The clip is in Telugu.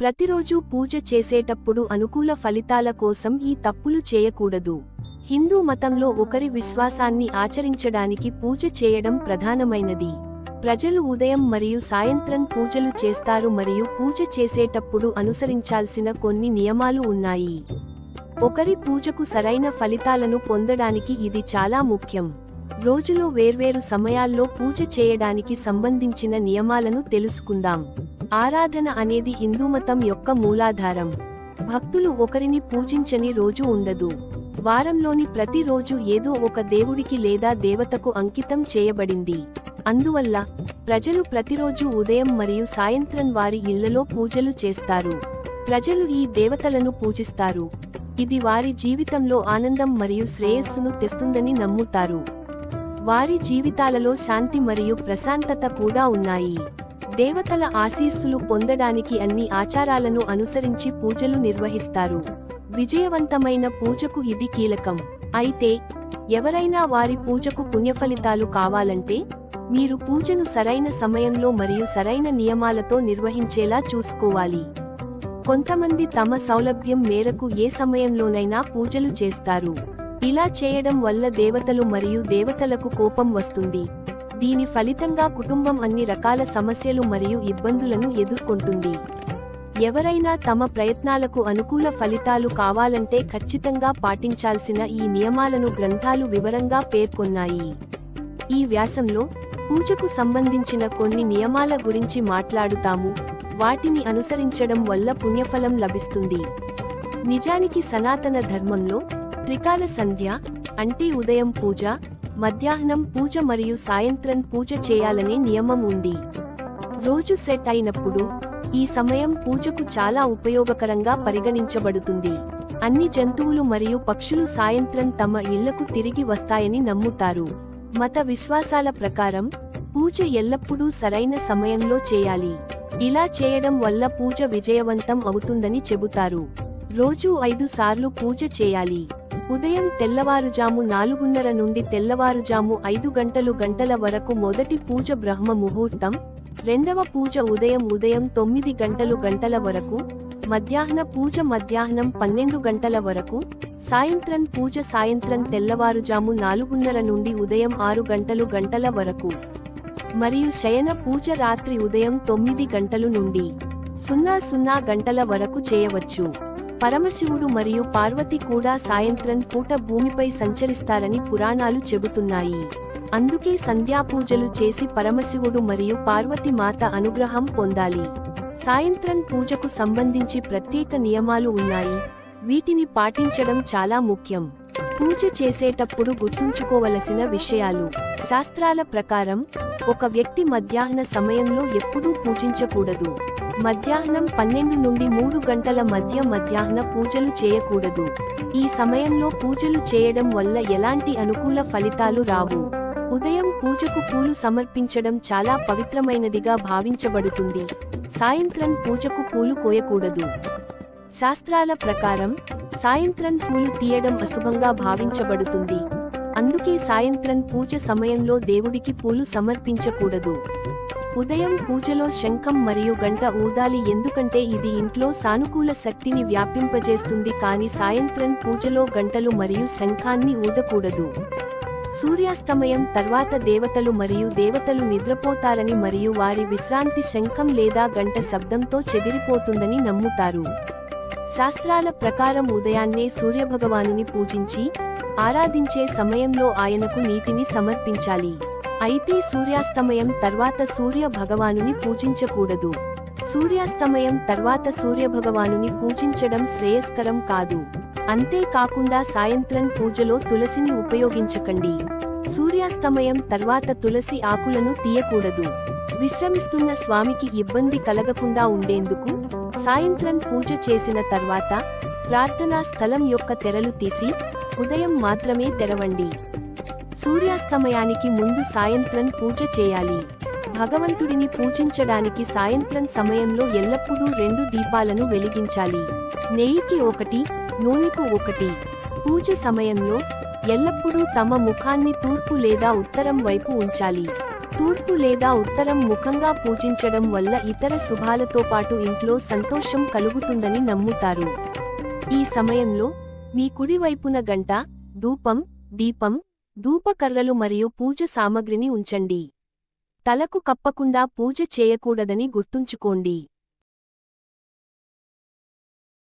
ప్రతిరోజూ పూజ చేసేటప్పుడు అనుకూల ఫలితాల కోసం ఈ తప్పులు చేయకూడదు. హిందూ మతంలో ఒకరి విశ్వాసాన్ని ఆచరించడానికి పూజ చేయడం ప్రధానమైనది. ప్రజలు ఉదయం మరియు సాయంత్రం పూజలు చేస్తారు మరియు పూజ చేసేటప్పుడు అనుసరించాల్సిన కొన్ని నియమాలు ఉన్నాయి. ఒకరి పూజకు సరైన ఫలితాలను పొందడానికి ఇది చాలా ముఖ్యం. రోజులో వేర్వేరు సమయాల్లో పూజ చేయడానికి సంబంధించిన నియమాలను తెలుసుకుందాం. ఆరాధన అనేది హిందూమతం యొక్క మూలాధారం. భక్తులు ఒకరిని పూజించని రోజు ఉండదు. వారంలోని ప్రతి రోజు ఏదో ఒక దేవుడికి లేదా దేవతకు అంకితం చేయబడింది. అందువల్ల ప్రజలు ప్రతిరోజు ఉదయం మరియు సాయంత్రం వారి ఇళ్ళలో పూజలు చేస్తారు. ప్రజలు ఈ దేవతలను పూజిస్తారు. ఇది వారి జీవితంలో ఆనందం మరియు శ్రేయస్సును తెస్తుందని నమ్ముతారు. వారి జీవితాలలో శాంతి మరియు ప్రశాంతత కూడా ఉన్నాయి. దేవతల ఆశీస్సులు పొందడానికి అన్ని ఆచారాలను అనుసరించి పూజలు నిర్వహిస్తారు. విజయవంతమైన పూజకు ఇది కీలకం. అయితే ఎవరైనా వారి పూజకు పుణ్యఫలితాలు కావాలంటే మీరు పూజను సరైన సమయంలో మరియు సరైన నియమాలతో నిర్వహించేలా చూసుకోవాలి. కొంతమంది తమ సౌలభ్యం మేరకు ఏ సమయంలోనైనా పూజలు చేస్తారు. ఇలా చేయడం వల్ల దేవతలు మరియు దేవతలకు కోపం వస్తుంది. దీని ఫలితంగా కుటుంబం అన్ని రకాల సమస్యలు మరియు ఇబ్బందులను ఎదుర్కొంటుంది. ఎవరైనా తమ ప్రయత్నాలకు అనుకూల ఫలితాలు కావాలంటే ఖచ్చితంగా పాటించాల్సిన ఈ నియమాలను గ్రంథాలు వివరంగా పేర్కొన్నాయి. ఈ వ్యాసంలో పూజకు సంబంధించిన కొన్ని నియమాల గురించి మాట్లాడుతాము. వాటిని అనుసరించడం వల్ల పుణ్యఫలం లభిస్తుంది. నిజానికి సనాతన ధర్మంలో త్రికాల సంధ్య అంటే ఉదయం పూజ మధ్యాహ్నం పూజ మరియు సాయంత్రం పూజ చేయాలనే నియమం ఉంది. రోజు సెట్ అయినప్పుడు ఈ సమయం పూజకు చాలా ఉపయోగకరంగా పరిగణించబడుతుంది. అన్ని జంతువులు మరియు పక్షులు సాయంత్రం తమ ఇళ్ళకు తిరిగి వస్తాయని నమ్ముతారు. మత విశ్వాసాల ప్రకారం పూజ ఎల్లప్పుడూ సరైన సమయంలో చేయాలి. ఇలా చేయడం వల్ల పూజ విజయవంతం అవుతుందని చెబుతారు. రోజు ఐదు సార్లు పూజ చేయాలి. ఉదయం తెల్లవారుజాము నాలుగున్నర నుండి తెల్లవారుజాము ఐదు గంటలు గంటల వరకు మొదటి పూజ బ్రహ్మ ముహూర్తం రెండవ పూజ ఉదయం ఉదయం తొమ్మిది గంటలు గంటల వరకు మధ్యాహ్న పూజ మధ్యాహ్నం పన్నెండు గంటల వరకు సాయంత్రం పూజ సాయంత్రం తెల్లవారుజాము నాలుగున్నర నుండి ఉదయం ఆరు గంటలు గంటల వరకు మరియు శయన పూజ రాత్రి ఉదయం తొమ్మిది గంటలు నుండి సున్నా సున్నా గంటల వరకు చేయవచ్చు. పరమశివుడు మరియు పార్వతి కూడా సాయంత్రం పూట భూమిపై సంచరిస్తారని పురాణాలు చెబుతున్నాయి. అందుకే సంధ్యాపూజలు చేసి పరమశివుడు మరియు పార్వతి మాత అనుగ్రహం పొందాలి. సాయంత్రం పూజకు సంబంధించి ప్రత్యేక నియమాలు ఉన్నాయి. వీటిని పాటించడం చాలా ముఖ్యం. పూజ చేసేటప్పుడు గుర్తుంచుకోవలసిన విషయాలు. శాస్త్రాల ప్రకారం ఒక వ్యక్తి మధ్యాహ్న సమయంలో ఎప్పుడూ పూజించకూడదు. మధ్యాహ్నం పన్నెండు నుండి మూడు గంటల మధ్య మధ్యాహ్న పూజలు చేయకూడదు. ఈ సమయంలో పూజలు చేయడం వల్ల ఎలాంటి అనుకూల ఫలితాలు రావు. ఉదయం పూజకు పూలు సమర్పించడం చాలా పవిత్రమైనదిగా భావించబడుతుంది. సాయంత్రం పూజకు పూలు కోయకూడదు. శాస్త్రాల ప్రకారం సాయంత్రం పూలు తీయడం అశుభంగా భావించబడుతుంది. అందుకే సాయంత్రం పూజ సమయంలో దేవుడికి పూలు సమర్పించకూడదు. ఉదయం పూజలో శంఖం మరియు గంట ఊదాలి ఎందుకంటే ఇది ఇంట్లో సానుకూల శక్తిని వ్యాపింపజేస్తుంది కానీ సాయంత్రం పూజలో గంటలు మరియు శంఖాన్ని ఊదకూడదు. సూర్యాస్తమయం తర్వాత దేవతలు మరియు దేవతలు నిద్రపోతారని మరియు వారి విశ్రాంతి శంఖం లేదా గంట శబ్దంతో చెదిరిపోతుందని నమ్ముతారు. శాస్త్రాల ప్రకారం ఉదయాన్నే సూర్యభగవానుని పూజించి ఆరాధించే సమయంలో ఆయనకు నీటిని సమర్పించాలి. అయితే సూర్యాస్తమయం తర్వాత సూర్య భగవానుని పూజించకూడదు. సూర్యాస్తమయం తర్వాత సూర్య భగవానుని పూజించడం శ్రేయస్కరం కాదు. అంతేకాకుండా సాయంత్రం పూజలో తులసిని ఉపయోగించకండి. సూర్యాస్తమయం తర్వాత తులసి ఆకులను తీయకూడదు. విశ్రమిస్తున్న స్వామికి ఇబ్బంది కలగకుండా ఉండేందుకు సాయంత్రం పూజ చేసిన తర్వాత ప్రార్థనా స్థలం యొక్క తెరలు తీసి ఉదయం మాత్రమే తెరవండి. సూర్యాస్తమయానికి ముందు సాయంత్రం పూజ చేయాలి. భగవంతుడిని పూజించడానికి సాయంత్రం సమయంలో ఎల్లప్పుడూ రెండు దీపాలను వెలిగించాలి. నెయ్యికి ఒకటి నూనెకు ఒకటి. పూజ సమయంలో ఎల్లప్పుడూ తమ ముఖాన్ని తూర్పు లేదా ఉత్తరం వైపు ఉంచాలి. తూర్పు లేదా ఉత్తరం ముఖంగా పూజించడం వల్ల ఇతర శుభాలతో పాటు ఇంట్లో సంతోషం కలుగుతుందని నమ్ముతారు. ఈ సమయంలో మీ కుడివైపున గంట ధూపం దీపం ధూపకర్రలు మరియు పూజ సామగ్రిని ఉంచండి. తలకు కప్పకుండా పూజ చేయకూడదని గుర్తుంచుకోండి.